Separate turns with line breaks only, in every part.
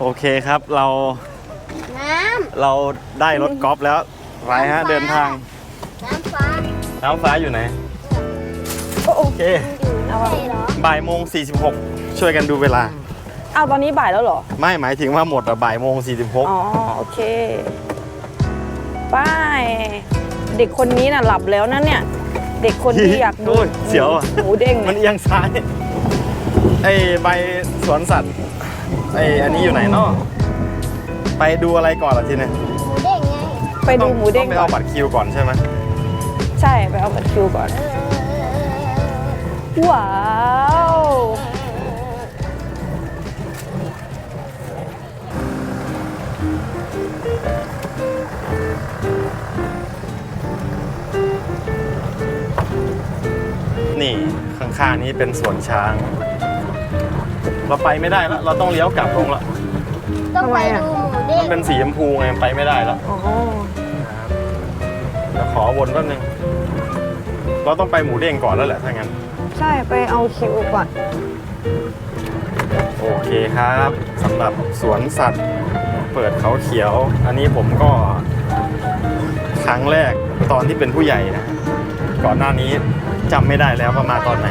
โอเคครับเรา
น้
เราได้รถกอล์ฟแล้วไปฮะเดินทางำ
น้ำฟ้า
น้ำฟ้าอยู่ไหน โอเค
อยู่ไม่ใช่เหรอ
บ่ายโมง46 ช่วยกันดูเวลา
เอาตอนนี้บ่ายแล้วเหรอ
ไม่หมายถึงว่าหมดอะบ่ายโมง
อ๋อโอเคไป้ายเด็กคนนี้น่ะหลับแล้วนะเนี่ย เด็กคนที่อยากดู
โอ้ยเสียวอะ
หมูเด้ง
46มัน
เนี่ย
เอียงซ้ายไอ้ใบสวนสัตว์ ไอ้อันนี้อยู่ไหนเนาะไปดูอะไรก่อนล่ะทีเนี้ย
หมูเด้งไง
ไปดูหมูเด้ง
ต้องไป
ก่อ
เอา
น
บัตรคิวก่อนใช่ไหม
ใช่ไปเอาบัตรคิวก่อน
เออ
ว้าว
นี่ข้างๆนี้เป็นสวนช้าง เราไปไม่ได้แล้วเราต้องเลี้ยวกลับลงละ
ต้องไปดูหมูเด้
มั
ง
นเป็นสีชมพูไงไปไม่ได้แล้ว
อ๋อ
เดี๋ยวขอวนแป๊บนึง เราต้องไปหมูเด้งก่อนแล้วแหละถ้างั้น
ใช่ไปเอาคิวก่อน
โอเคครับสำหรับสวนสัตว์เปิดเขาเขียว อันนี้ผมก็ ครั้งแรกตอนที่เป็นผู้ใหญ่นะ ก่อนหน้านี้จำไม่ได้แล้วว่ามาตอนไหน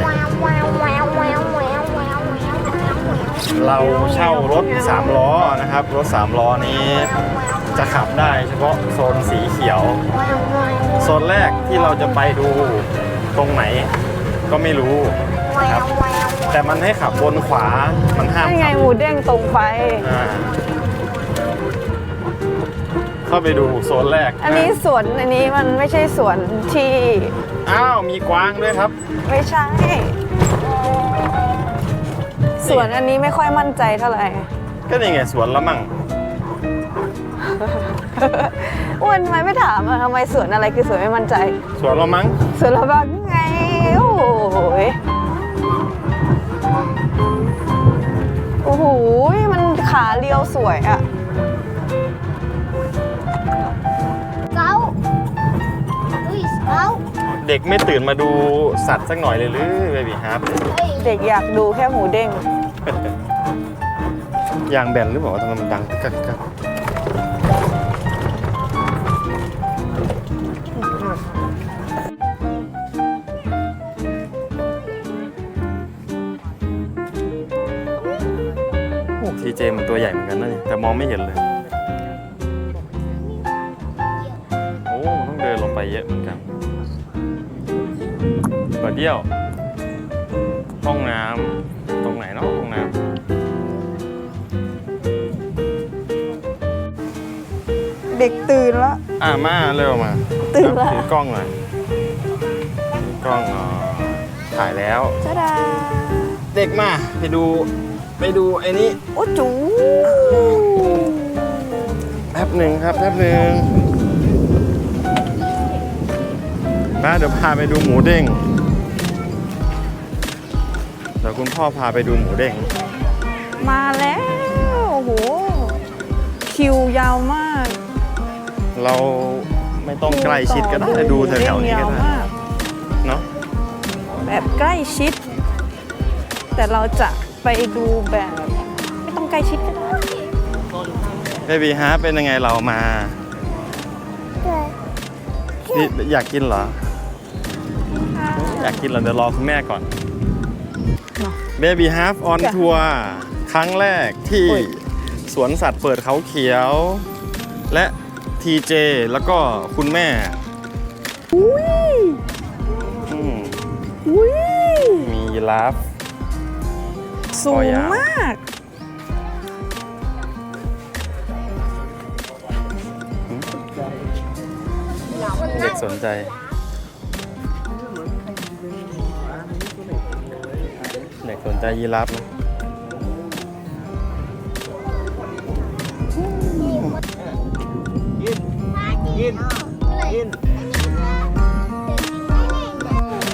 เราเช่ารถ 3 ล้อนะครับ รถ 3 ล้อนี้จะขับได้เฉพาะโซนสีเขียว โซนแรกที่เราจะไปดูตรงไหนก็ไม่รู้นะครับ แต่มันให้ขับบนขวามันห้าม
นี่ไง
ขับ
หมูเด้งตรงไป
อ่าเข้าไปดูโซนแรก
อันนี้สวนอันนี้มันไม่ใช่สวนที่
อ้าว มีกวางด้วยครับ
ไม่ใช่ สวนอันนี้ไม่ค่อยมั่นใจเท่าไหร่
ก็นี่ไงสวนละมั่ง
อ้วนทำไมไม่ถามอะทำไมสวนอะไรคือสวนไม่มั่นใจ
สวนละมั้ง
สวนระบังไงโอ้โหยโอ้โหยมันขาเรียวสวยอะ
เก้าอุ้ยเก้า
เด็กไม่ตื่นมาดูสัตว์สักหน่อยเลยหรือเบบี้ฮาร์
เฮ้ย
เด็กอยากดูแค่หมูเด้ง
ยางแบนหรือเปล่าทำไมมันดังกักกักทีเจมันตัวใหญ่เหมือนกันนะนี่แต่มองไม่เห็นเลย โอ้ต้องเดินลงไปเยอะเหมือนกันกว่าเดี่ยว ห้องน้ำ รงไหนเนาะห้องน้ำ
เด็กตื่นแล้ว
อะมาเร็วมา
ตื่นแล้ว
ถือกล้องหน่อยถือกล้องอ๋อถ่ายแล้ว
จ้าดา
เด็กมาไปดูไปดูไอ้นี้
โอ้จู
แป๊บหนึ่งครับแป๊บหนึ่งมาเดี๋ยวพาไปดูหมูเด้งเดี๋ยวคุณพ่อพาไปดูหมูเด้ง
มาแล้วโอ้โหคิวยาวมาก
เราไม่ต้องใกล้ชิดก็ได้ดูแถวๆนี้ก็
ยาว
ได้
มาก
เนาะ
แบบใกล้ชิด แต่เราจะไปดูแบบ ไม่ต้องใกล้ชิดก็ได้
เบบีฮาร์เป็นยังไงเรามานี่อยากกินเหรอ อยากกินเหรอเดี๋ยวรอคุณแม่ก่อน
เนอะ
Baby Half on
จ้ะ
Tour ครั้งแรกที่
โอ้ย
สวนสัตว์เปิดเขาเขียว และ TJ แล้วก็คุณแม่
อุ้ย
อืม
อุ้ย
มียีราฟ
สูงมาก
เด็กสนใจ สนใจยีราฟนะ
กิน กิน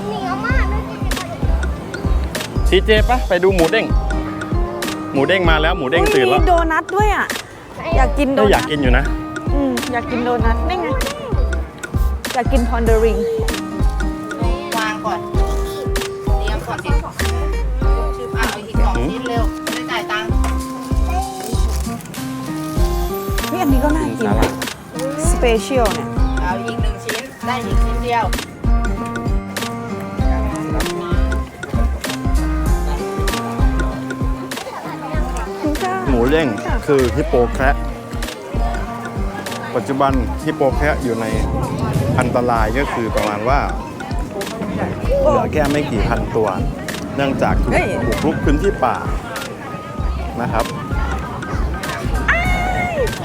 เหนียวมากเลย
ทีเจปะไปดูหมูเด้ง หมูเด้งมาแล้วหมูเด้ง
อุ๊ย
ตื่นแล้ว
มีโดนัทด้วยอะ อยากกินโด
ก็
นัท
อยากกินอยู่นะ
อืมอยากกินโดนัทนี่ไง อยากกินพอนเดอริง
ก็น่ากิน
สาหร่าย
สเปเชียลเนี่ย
เอาอีกหนึ่งชิ้น ได้อีกชิ้นเดียว
คุณค่ะ
หมูเด้งคือฮิปโปแคระปัจจุบันฮิปโปแคระอยู่ในอันตรายก็คือประมาณว่าเหลือแค่ไม่กี่พันตัว เนื่องจากถูกบุกรุกพื้นที่ป่านะครับ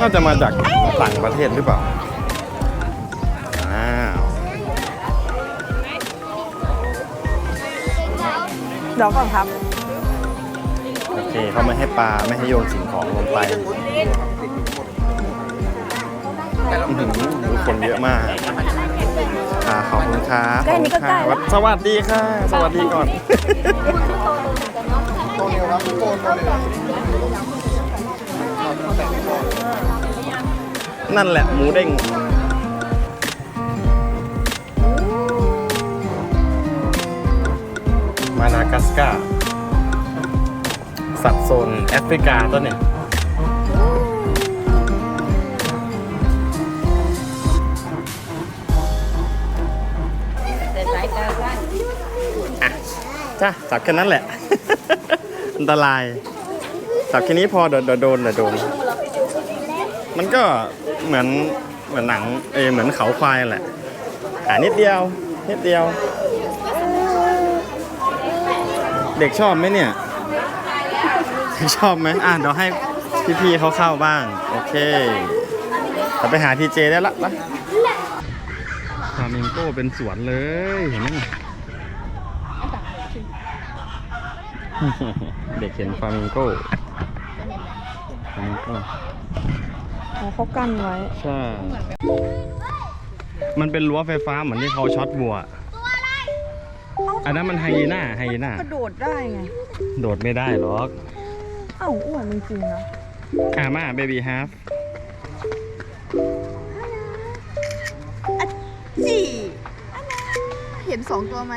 น่าจะมาจากต่างประเทศหรือเปล่าอ้าว
เดี๋ยวก่อนครับ
โอเคเขาไม่ให้ปลาไม่ให้โยนสิ่งของลงไปอื้อหือคนเยอะมากอ่าขอบคุณครับ
ใกล้นี้ก็ใกล้แล้ว
สวัสดีค่ะ สวัสดีก่อน นั่นแหละหมูเด้งมาดากัสกาสัตว์โซนแอฟริกาตัวเนี่ยจ้ะจับแค่นั้นแหละ อันตรายจับแค่นี้พอเดี๋ยวโดนเดี๋ยวโดน มันก็เหมือนเหมือนหนังเอยเหมือนเขาควายแหละหานิดเดียวนิดเดียว เด็กชอบไหมเนี่ยชอบไหมอะเดี๋ยวให้พี่ๆเขาเข้าบ้าง โอเคเราไปหาทีเจได้ละละฟามิงโก้เป็นสวนเลยเห็นไหมเด็กเห็นฟามิงโก้ฟามิงโก้
อ๋อเขากั้นไว้
ใช่ มันเป็นรั้วไฟฟ้าเหมือนที่เขาช็อตวัว อันนั้นมันไฮยีน่าไฮยีน่า ก
ระโดดได้ไง
โดดไม่ได้หรอก
เอ้าอ้วนจริงๆนะ
อ่ามาเบบี้ฮาฟ
สี่เห็นสองตัวไหม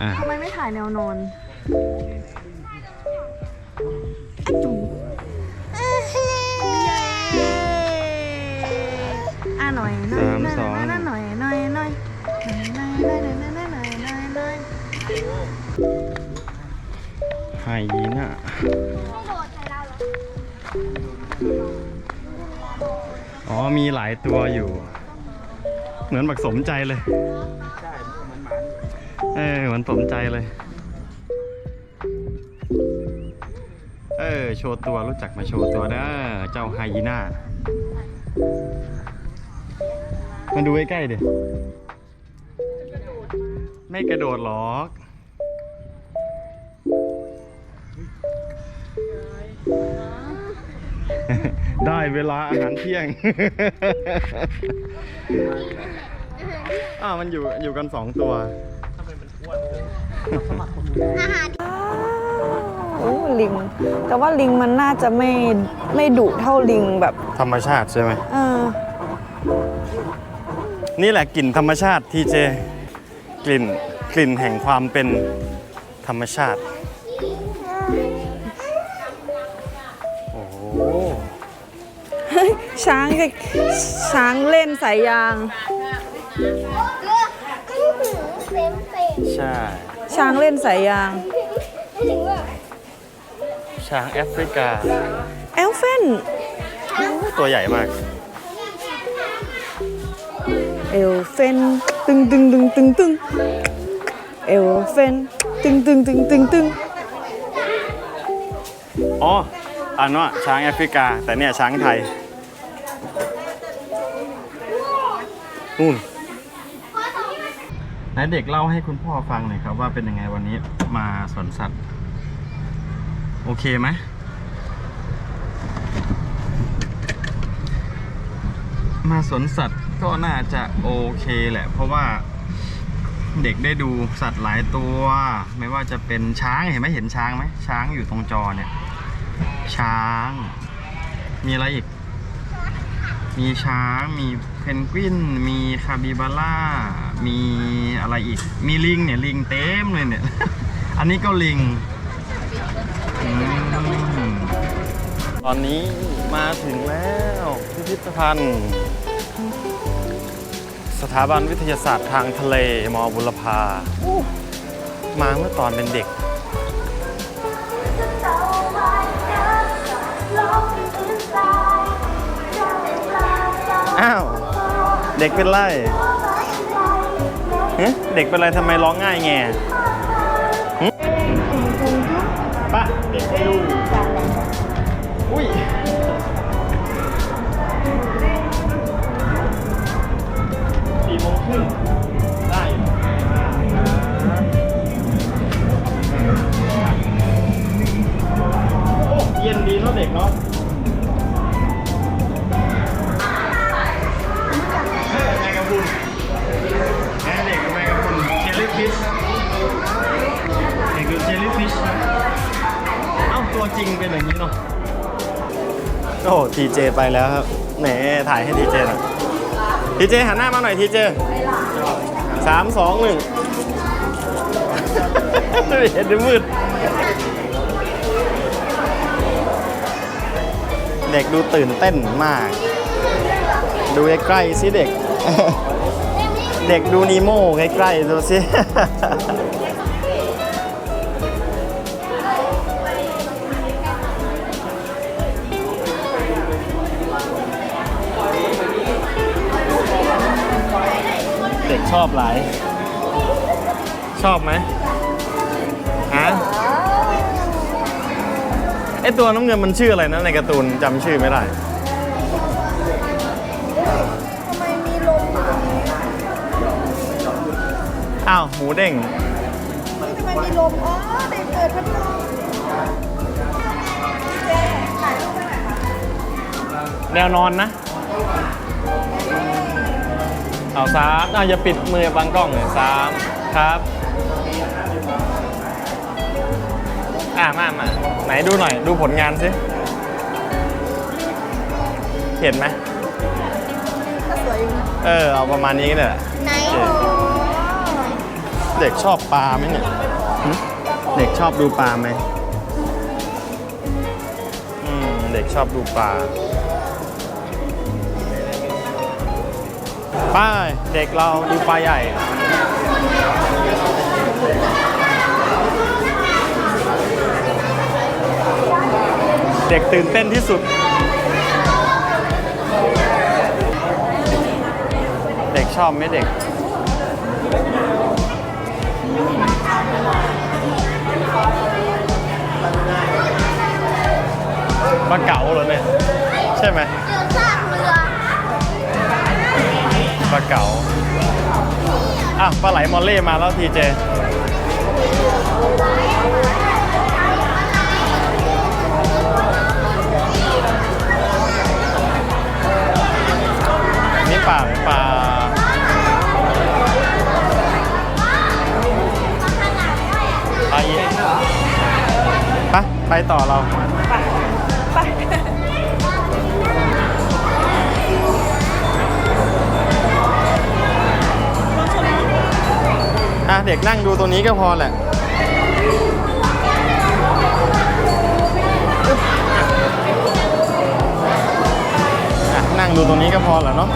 อ่า
ทำไมไม่ถ่ายแนวนอนอะจุ๋มอะหน่อยหน่อย
สามสอง
หน่อยหน่อยหน่อยหน่อยหน่อยหน่อยหน่อยหน่อยหน่อยหน่อยหน่อยหน่อย
ไฮยีน่าอ๋อมีหลายตัวอยู่เหมือนบักสมใจเลยเออเหมือนสมใจเลยเออโชว์ตัวรู้จักมาโชว์ตัวนะเจ้าไฮยีน่า มาดูใกล้ๆดิไม่กระโดดหรอกได้เวลาอาหารเที่ยงอ้าวมันอยู่อยู่กันสองตัว
โอ้ลิง แต่ว่าลิงมันน่าจะไม่ไม่ดุเท่าลิงแบบ
ธรรมชาติใช่ไหม
เออ
นี่แหละกลิ่นธรรมชาติทีเจกลิ่นกลิ่นแห่งความเป็นธรรมชาติ โอ้โห
ช้างจะช้างเล่นสายยาง
เต็มเต็ม
ใช่
ช้างเล่นสายยาง
ถึงว่า
ช้างแอฟริกา
เอลเฟน
ตัวใหญ่มาก
เอลเฟนตึงตึงตึงตึงตึงเอลเฟนตึงตึงตึงตึงตึง
อ๋ออันว่าช้างแอฟริกา แต่เนี่ยช้างไทยนู่นไหนเด็กเล่าให้คุณพ่อฟังหน่อยครับว่าเป็นยังไงวันนี้มาสวนสัตว์ โอเคไหมมาสวนสัตว์ ก็น่าจะโอเคแหละ เพราะว่าเด็กได้ดูสัตว์หลายตัว ไม่ว่าจะเป็นช้างเห็นไหมเห็นช้างไหมช้างอยู่ตรงจอเนี่ย ช้าง มีอะไรอีก มีช้างมีเพนกวิน มีคาบิบาร่ามีอะไรอีก มีลิงเนี่ยลิงเต็มเลยเนี่ย อันนี้ก็ลิงอตอนนี้มาถึงแล้วพิพิธภัณฑ์ สถาบันวิทยาศาสตร์ทางทะเลมบุรพา มาเมื่อตอนเป็นเด็ก อ้าว เด็กเป็นไรเด็กเป็นไรทำไมร้องง่ายแงหึปะเด็กไปดู ทีเจไปแล้วครับแหนถ่ายให้ทีเจหน่อยทีเจหันหน้ามาหน่อยทีเจสามสองหนึ่งเห็นดูมืด เด็กดูตื่นเต้นมาก ดูใกล้ๆสิเด็ก เด็กดูนีโม่ใกล้ๆดูสิ เด็กชอบหลาย ชอบไหมฮะไอตัวน้ำเงินมันชื่ออะไรนะในการ์ตูนจำชื่อไม่ได้
ทำไมมีลมอยู่ตรงนี้
อ้าวหมูเด้ง
ทำไมมีลมอ๋อเด็กเปิดพัดลมเจ๊ถ่ายรูปไปหน่อยค่ะ
แนวนอนนะ เอาสามอะอย่าปิดมือบังกล้องเลยสามครับอะมามาไหนดูหน่อยดูผลงานสิ เห็นไหม
ก็สวยอยู่นะ
เออ เอาประมาณนี้ก็ได้แหละ
ไหน
โอเคเด็กชอบปลาไหมเนี่ยหึเด็กชอบดูปลาไหมอืม เด็กชอบดูปลา ไป้าเด็กเราดูปลาใหญ่ เด็กตื่นเต้นที่สุด เด็กชอบไหมเด็ก ปลาเก๋าเหรอเนี่ย ใช่ไหม
เจอซากเรือ
ปลาเก๋าอะปลาไหลมอลเล่มาแล้วทีเจนี่ปลาปลาปลาเยไปไปต่อเรา เด็กนั่งดูตัวนี้ก็พอแหละนั่งดูตรงนี้ก็พอแหละเนาะ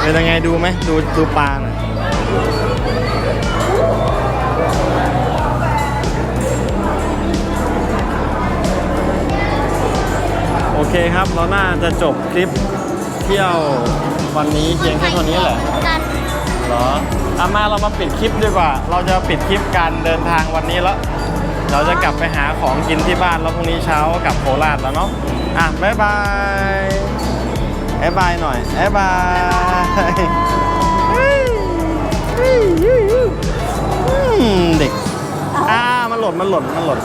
เป็นยังไงดูไหมดูดูปลาหน่อยโอเคครับ เราน่าจะจบคลิป เที่ยววันนี้เพียงแค่เท่านี้แหละ
กัน
เหรออามาเรามาปิดคลิปดีกว่า เราจะปิดคลิปการเดินทางวันนี้แล้ว เราจะกลับไปหาของกินที่บ้านแล้วพรุ่งนี้เช้ากลับโคราชแล้วเนาะ อะบ๊ายบายบ๊ายบายหน่อยบ๊ายบายอืมเด็ก อ่ามันหล่นมันหล่นมันหล่น